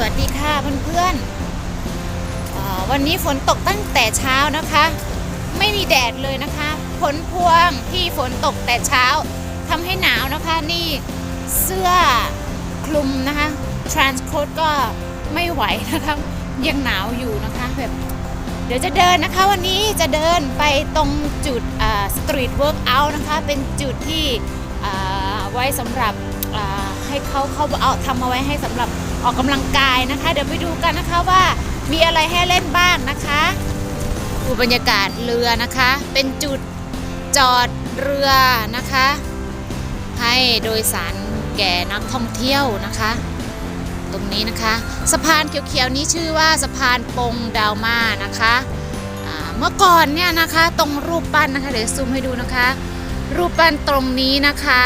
สวัสดีค่ะเพื่อนๆวันนี้ฝนตกตั้งแต่เช้านะคะ ไม่มีแดดเลยนะคะ ผลพวงที่ฝนตกแต่เช้าทำให้หนาวนะคะนี่เสื้อคลุมนะคะ transcoat ก็ไม่ไหวนะคะยังหนาวอยู่นะคะแบบเดี๋ยวจะเดินนะคะวันนี้จะเดินไปตรงจุดสตรีทเวิร์กอัลนะคะ เป็นจุดที่ไว้สำหรับให้เขาเขาเอาทำเอาไว้ให้สำหรับ ออกกำลังกายนะคะ เดี๋ยวไปดูกันนะคะว่ามีอะไรให้เล่นบ้างนะคะดูบรรยากาศเรือนะคะ เป็นจุดจอดเรือนะคะ ให้โดยสารแก่นักท่องเที่ยวนะคะ ตรงนี้นะคะ สะพานเขียวๆนี้ชื่อว่าสะพานปงดาวมานะคะเมื่อก่อนเนี่ยนะคะตรงรูปปั้นนะคะเดี๋ยวซูมให้ดูนะคะ รูปปั้นตรงนี้นะคะ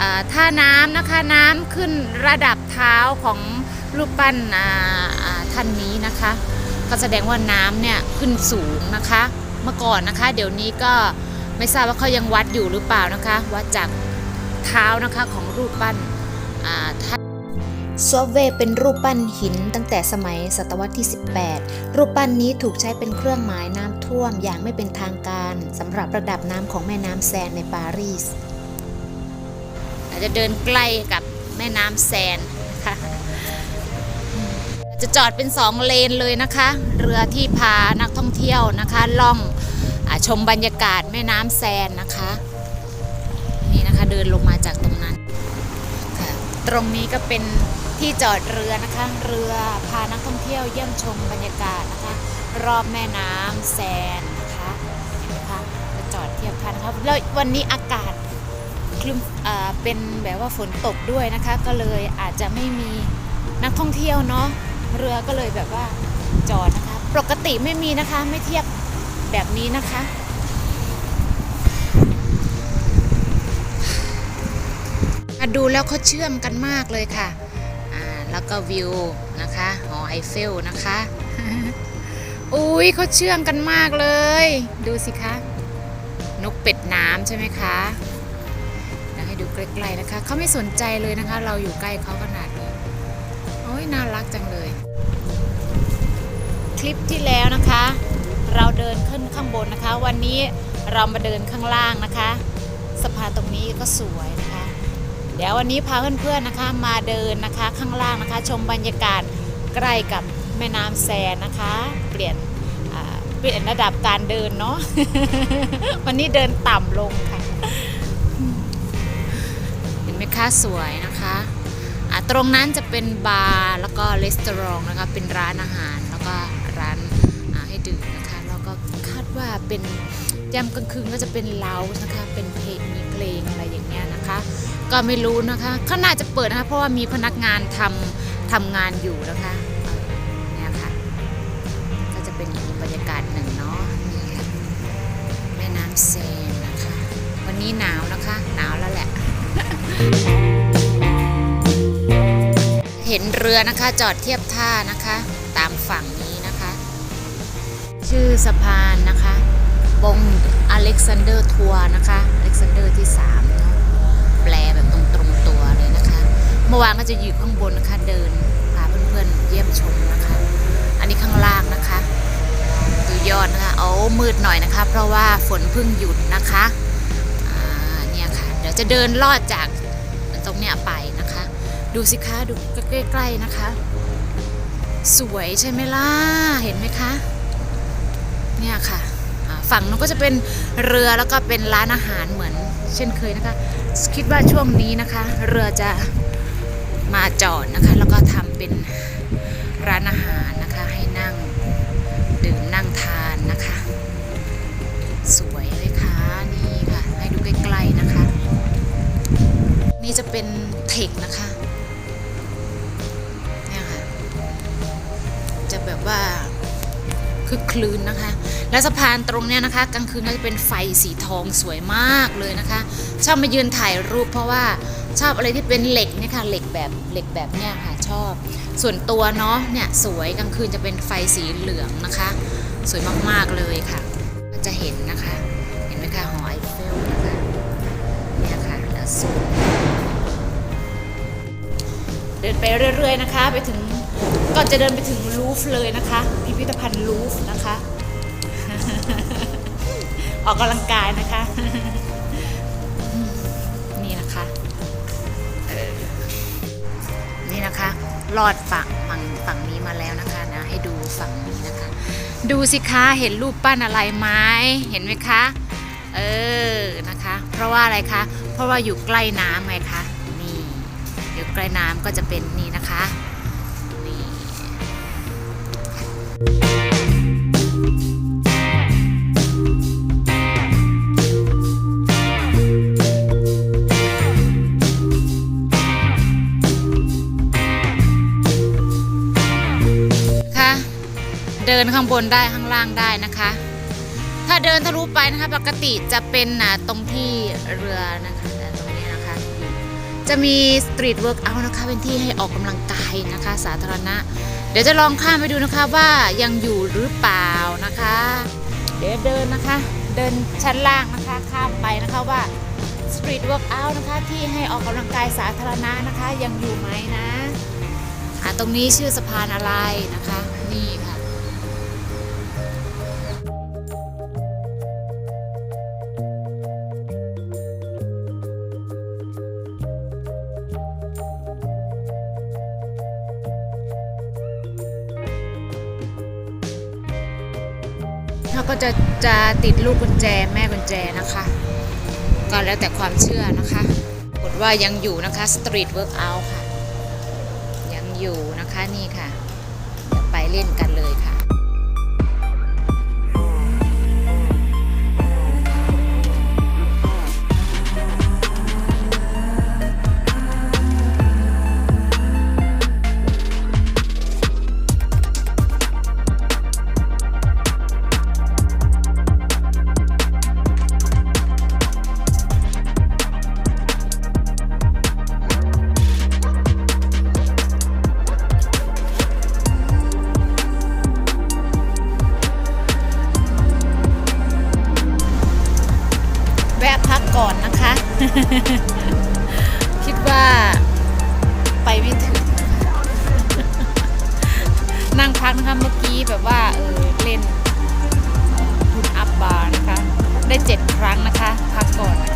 อ่าน้ำนะคะน้ำขึ้นระดับ เท้าของรูปปั้นอ่าอ่าท่านนี้นะคะ ก็แสดงว่าน้ำเนี่ยขึ้นสูงนะคะ เมื่อก่อนนะคะ เดี๋ยวนี้ก็ไม่ทราบว่าเขายังวัดอยู่หรือเปล่านะคะวัดจากเท้านะคะของรูปปั้นอ่าท่านซอฟเวเป็นรูปปั้นหินตั้งแต่สมัยศตวรรษที่ 18 รูปปั้นนี้ถูกใช้เป็นเครื่องหมายน้ำท่วมอย่างไม่เป็นทางการสำหรับระดับน้ำของแม่น้ำแซนในปารีสอาจจะเดินใกล้กับแม่น้ำแซน นะคะ จะจอดเป็นสองเลนเลยนะคะ เรือที่พานักท่องเที่ยวนะคะล่องอชมบรรยากาศแม่น้ำแซนนะคะ นี่นะคะเดินลงมาจากตรงนั้นค่ะตรงนี้ก็เป็นที่จอดเรือนะคะ เรือพานักท่องเที่ยวเยี่ยมชมบรรยากาศนะคะ รอบแม่น้ำแซนนะคะเห็นไหมคะจะจอดเทียบท่านครับแล้ววันนี้อากาศ คลึมเป็นแบบว่าฝนตกด้วยนะคะ ก็เลยอาจจะไม่มีนักท่องเที่ยวเนาะเรือก็เลยแบบว่าจอดนะคะ ปกติไม่มีนะคะ ไม่เทียบแบบนี้นะคะ มาดูแล้วเขาเชื่อมกันมากเลยค่ะแล้วก็วิวนะคะหอไอเฟลนะคะอุ้ยเขาเชื่อมกันมากเลย ดูสิคะ นกเป็ดน้ำใช่ไหมคะ แล้วให้ดูใกล้ๆนะคะเขาไม่สนใจเลยนะคะ เราอยู่ใกล้เขาขนาดนี้โอ้ยน่ารักจังเลย คลิปที่แล้วนะคะ เราเดินขึ้นข้างบนนะคะ วันนี้เรามาเดินข้างล่างนะคะสะพานตรงนี้ก็สวยนะคะ เดี๋ยววันนี้พาเพื่อนๆนะคะมาเดินนะคะข้างล่างนะคะ ชมบรรยากาศใกล้กับแม่น้ำแซนนะคะ เปลี่ยนเปลี่ยนระดับการเดินเนาะวันนี้เดินต่ำลงค่ะ คะสวยนะคะะตรงนั้นจะเป็นบาร์แล้วก็รีสอร์ทนะคะเป็นร้านอาหารแล้วก็ร้านให้ดื่มนะคะแล้วก็คาดว่าเป็นยามกลางคืนก็จะเป็นเลาส์นะคะเป็นเพลงมีเพลงอะไรอย่างเงี้ยนะคะ ก็ไม่รู้นะคะเขาน่าจะเปิดนะคะเพราะว่ามีพนักงานทำทำงานอยู่นะคะเนี่ยค่ะก็จะเป็นอีกบรรยากาศหนึ่งเนาะนี่ค่ะแม่น้ำเซนนะคะ วันนี้หนาวนะคะ หนาวแล้วแหละ เห็นเรือนะคะจอดเทียบท่านะคะ ตามฝั่งนี้นะคะ ชื่อสะพานนะคะปงอเล็กซานเดอร์ทัวร์นะคะอเล็กซานเดอร์ที่3เนาะแปลแบบตรงตรงตัวเลยนะคะ เมื่อวานก็จะอยู่ข้างบนนะคะเดินพาเพื่อนๆเยี่ยมชมนะคะ อันนี้ข้างล่างนะคะ ดูยอดนะคะเอามืดหน่อยนะคะ เพราะว่าฝนเพิ่งหยุดนะคะ จะเดินลอดจากตรงเนี้ยไปนะคะ ดูสิคะดูใกล้ๆนะคะ สวยใช่ไหมล่ะ เห็นไหมคะ เนี่ยค่ะฝั่งนู้นก็จะเป็นเรือแล้วก็เป็นร้านอาหารเหมือน เช่นเคยนะคะ คิดว่าช่วงนี้นะคะ เรือจะมาจอดนะคะ แล้วก็ทำเป็นร้านอาหารนะคะ ให้นั่งดื่มนั่งทานนะคะ สวยเลยค่ะนี่ค่ะ ให้ดูใกล้ๆ นี่จะเป็นเทคนะคะเนี่ยค่ะจะแบบว่าคือคลืนนะคะ และสะพานตรงเนี้ยนะคะกลางคืนก็จะเป็นไฟสีทองสวยมากเลยนะคะชอบมายืนถ่ายรูปเพราะว่าชอบอะไรที่เป็นเหล็กเนี่ยค่ะเหล็กแบบเหล็กแบบเนี้ยค่ะชอบ ส่วนตัวเนาะเนี่ยสวยกลางคืนจะเป็นไฟสีเหลืองนะคะ สวยมากๆเลยค่ะ ก็จะเห็นนะคะ ไปเรื่อย ๆ นะคะ ไปถึงก็จะเดินไปถึงลูฟเลยนะคะ พิพิธภัณฑ์ลูฟนะคะ ออกกำลังกายนะคะ นี่นะคะนี่นะคะลอดฝั่งฝั่งฝั่งนี้มาแล้วนะคะนะ ให้ดูฝั่งนี้นะคะ ดูสิคะเห็นรูปปั้นอะไรไหมเห็นไหมคะ เออนะคะ เพราะว่าอะไรคะ เพราะว่าอยู่ใกล้น้ำไงคะ ใกล้น้ำก็จะเป็นนี่นะคะนี่ค่ะเดินข้างบนได้ข้างล่างได้นะคะ ถ้าเดินทะลุไปนะคะปกติจะเป็นอะตรงที่เรือนะคะ จะมีสตรีทเวิร์กเอานะคะเป็นที่ให้ออกกำลังกายนะคะ สาธารณะ เดี๋ยวจะลองข้ามไปดูนะคะว่ายังอยู่หรือเปล่านะคะ เดี๋ยวเดินนะคะ เดินชั้นล่างนะคะข้ามไปนะคะว่าสตรีทเวิร์กเอานะคะที่ให้ออกกำลังกายสาธารณะนะคะ ยังอยู่ไหมนะอ่าตรงนี้ชื่อสะพานอะไรนะคะ นี่ค่ะ ก็จะจะติดลูกกุญแจแม่กุญแจนะคะ ก็แล้วแต่ความเชื่อนะคะกดว่ายังอยู่นะคะสตรีทเวิร์กอัลค่ะ ยังอยู่นะคะนี่ค่ะเดี๋ยวไปเล่นกันเลยค่ะ ก่อนนะคะ คิดว่าไปไม่ถึง นั่งพักนะคะเมื่อกี้แบบว่าเออเล่นหุ่นอัพบาร์นะคะ ได้เจ็ดครั้งนะคะ พักก่อนนะคะ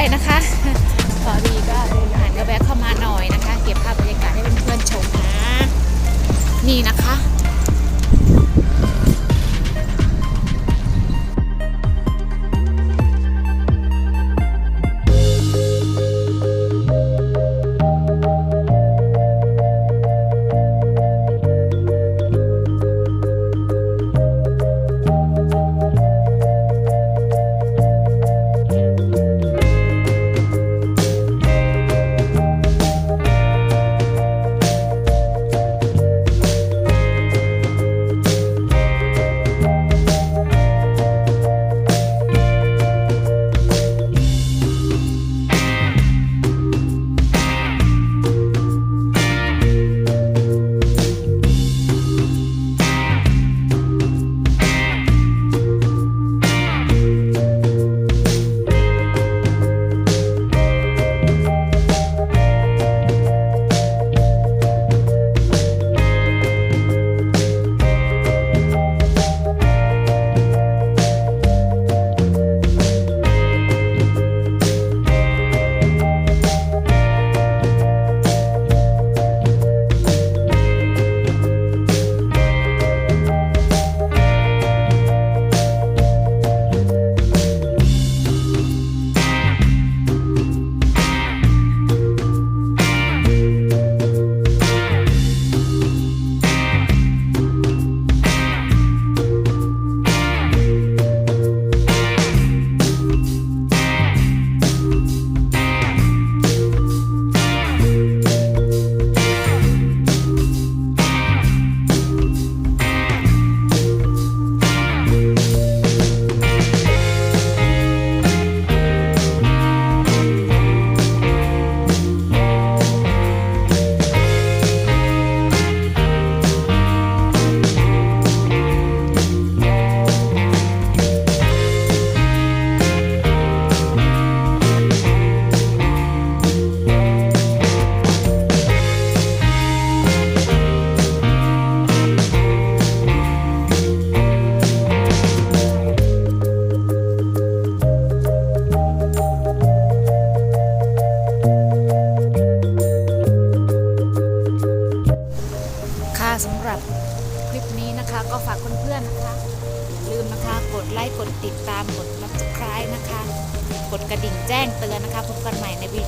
ด้วยนะคะพอดีก็เลยอ่านก็แวะเข้ามาหน่อยนะคะ เก็บภาพบรรยากาศให้เพื่อนๆชมนะ นี่นะคะ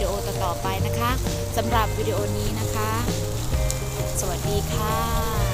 ดีโอต่อๆไปนะคะสำหรับวิดีโอนี้นะคะ สวัสดีค่ะ